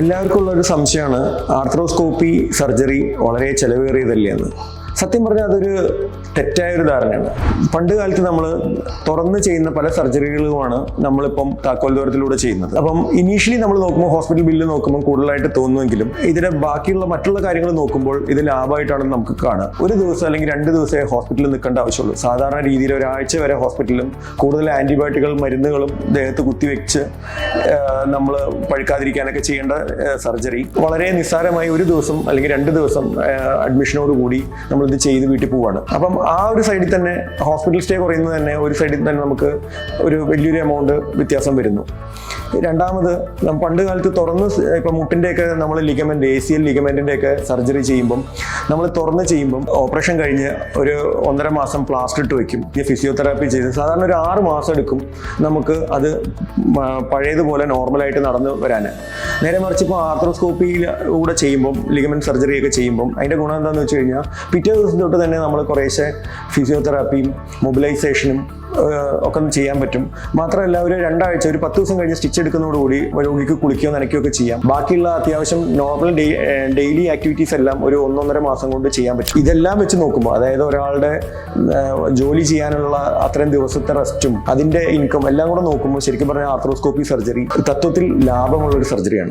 എല്ലാവർക്കും ഉള്ള ഒരു സംശയമാണ് ആർത്രോസ്കോപ്പി സർജറി വളരെ ചെലവേറിയതല്ലേ എന്ന്. സത്യം പറഞ്ഞാൽ അതൊരു തെറ്റായ ഒരു ധാരണയാണ്. പണ്ട് കാലത്ത് നമ്മൾ തുറന്ന് ചെയ്യുന്ന പല സർജറികളുമാണ് നമ്മളിപ്പം താക്കോൽ ദൂരത്തിലൂടെ ചെയ്യുന്നത്. അപ്പം ഇനീഷ്യലി നമ്മൾ നോക്കുമ്പോൾ ഹോസ്പിറ്റൽ ബില്ല് നോക്കുമ്പോൾ കൂടുതലായിട്ട് തോന്നുമെങ്കിലും ഇതിന്റെ ബാക്കിയുള്ള മറ്റുള്ള കാര്യങ്ങൾ നോക്കുമ്പോൾ ഇത് ലാഭമായിട്ടാണ് നമുക്ക് കാണുക ഒരു ദിവസം അല്ലെങ്കിൽ രണ്ട് ദിവസമേ ഹോസ്പിറ്റലിൽ നിൽക്കേണ്ട ആവശ്യമുള്ളൂ. സാധാരണ രീതിയിൽ ഒരാഴ്ച വരെ ഹോസ്പിറ്റലിലും കൂടുതൽ ആന്റിബയോട്ടിക്കുകളും മരുന്നുകളും ദേഹത്ത് കുത്തിവെച്ച് നമ്മൾ പഴുക്കാതിരിക്കാനൊക്കെ ചെയ്യേണ്ട സർജറി വളരെ നിസ്സാരമായി ഒരു ദിവസം അല്ലെങ്കിൽ രണ്ട് ദിവസം അഡ്മിഷനോട് കൂടി നമ്മൾ ഇത് ചെയ്ത് വീട്ടിൽ പോവാണ്. അപ്പം ആ ഒരു സൈഡിൽ തന്നെ ഹോസ്പിറ്റൽ സ്റ്റേ കുറയുന്നത് തന്നെ ഒരു സൈഡിൽ തന്നെ നമുക്ക് ഒരു വലിയൊരു എമൗണ്ട് വ്യത്യാസം വരുന്നു. രണ്ടാമത് പണ്ട് കാലത്ത് തുറന്ന് ഇപ്പം മുട്ടിന്റെയൊക്കെ നമ്മൾ ലിഗമെന്റ് എ സി എൽ ലിഗമെന്റിന്റെയൊക്കെ സർജറി ചെയ്യുമ്പം നമ്മൾ തുറന്ന് ചെയ്യുമ്പം ഓപ്പറേഷൻ കഴിഞ്ഞ് ഒരു ഒന്നര മാസം പ്ലാസ്റ്റർ ഇട്ട് വെക്കും. ഈ ഫിസിയോതെറാപ്പി ചെയ്ത് സാധാരണ ഒരു ആറ് മാസം എടുക്കും നമുക്ക് അത് പഴയതുപോലെ നോർമലായിട്ട് നടന്നു വരാൻ. നേരെ മറിച്ച് ഇപ്പോൾ ആർത്രോസ്കോപ്പിയിലൂടെ ചെയ്യുമ്പം ലിഗമെന്റ് സർജറി ഒക്കെ ചെയ്യുമ്പം അതിന്റെ ഗുണം എന്താണെന്ന് വെച്ച് കഴിഞ്ഞാൽ പിറ്റേ ദിവസം തൊട്ട് തന്നെ നമ്മൾ കുറേശ്ശെ ഫിസിയോതെറാപ്പിയും മൊബിലൈസേഷനും ഒക്കെ ചെയ്യാൻ പറ്റും. മാത്രമല്ല ഒരു രണ്ടാഴ്ച ഒരു പത്ത് ദിവസം കഴിഞ്ഞ് സ്റ്റിച്ച് എടുക്കുന്നതോടുകൂടി രോഗിക്ക് കുളിക്കുകയോ നനയ്ക്കുകയോ ഒക്കെ ചെയ്യാം. ബാക്കിയുള്ള അത്യാവശ്യം നോർമൽ ഡെയിലി ആക്ടിവിറ്റീസ് എല്ലാം ഒരു ഒന്നൊന്നര മാസം കൊണ്ട് ചെയ്യാൻ പറ്റും. ഇതെല്ലാം വെച്ച് നോക്കുമ്പോൾ അതായത് ഒരാളുടെ ജോലി ചെയ്യാനുള്ള അത്രയും ദിവസത്തെ റെസ്റ്റും അതിന്റെ ഇൻകം എല്ലാം കൂടെ നോക്കുമ്പോൾ ശരിക്കും പറഞ്ഞാൽ ആർത്രോസ്കോപ്പി സർജറി തത്വത്തിൽ ലാഭമുള്ള ഒരു സർജറിയാണ്